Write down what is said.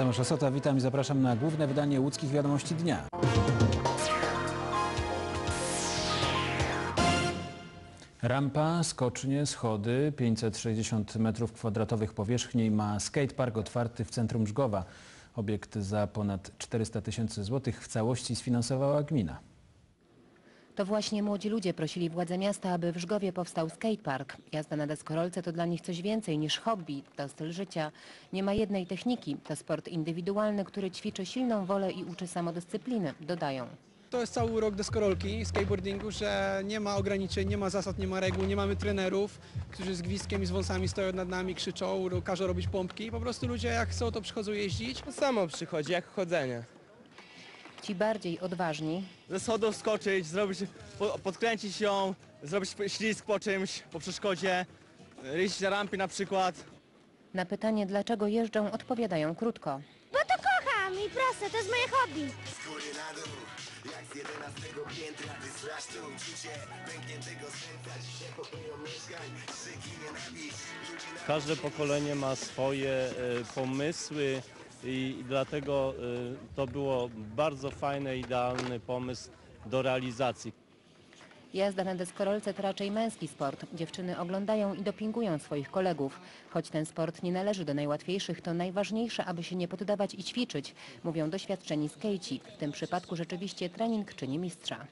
Tomasz Osota, witam i zapraszam na główne wydanie łódzkich wiadomości dnia. Rampa, skocznie, schody, 560 m2 powierzchni ma skatepark otwarty w centrum Żgowa. Obiekt za ponad 400 tysięcy złotych w całości sfinansowała gmina. To właśnie młodzi ludzie prosili władze miasta, aby w Żgowie powstał skatepark. Jazda na deskorolce to dla nich coś więcej niż hobby, to styl życia. Nie ma jednej techniki, to sport indywidualny, który ćwiczy silną wolę i uczy samodyscypliny, dodają. To jest cały urok deskorolki, skateboardingu, że nie ma ograniczeń, nie ma zasad, nie ma reguł, nie mamy trenerów, którzy z gwizdkiem i z wąsami stoją nad nami, krzyczą, każą robić pompki. Po prostu ludzie jak chcą, to przychodzą jeździć. To samo przychodzi, jak chodzenie. Ci bardziej odważni Ze schodów skoczyć, zrobić, po- podkręcić ją, zrobić ślizg po czymś, po przeszkodzie, jeździć na rampie na przykład. na pytanie, dlaczego jeżdżą, odpowiadają krótko. Bo to kocham i proste, to jest moje hobby. Każde pokolenie ma swoje e, pomysły i dlatego e, to było bardzo fajny, idealny pomysł do realizacji. Jazda na deskorolce to raczej męski sport. Dziewczyny oglądają i dopingują swoich kolegów. Choć ten sport nie należy do najłatwiejszych, to najważniejsze, aby się nie poddawać i ćwiczyć, mówią doświadczeni skejci. W tym przypadku rzeczywiście trening czyni mistrza.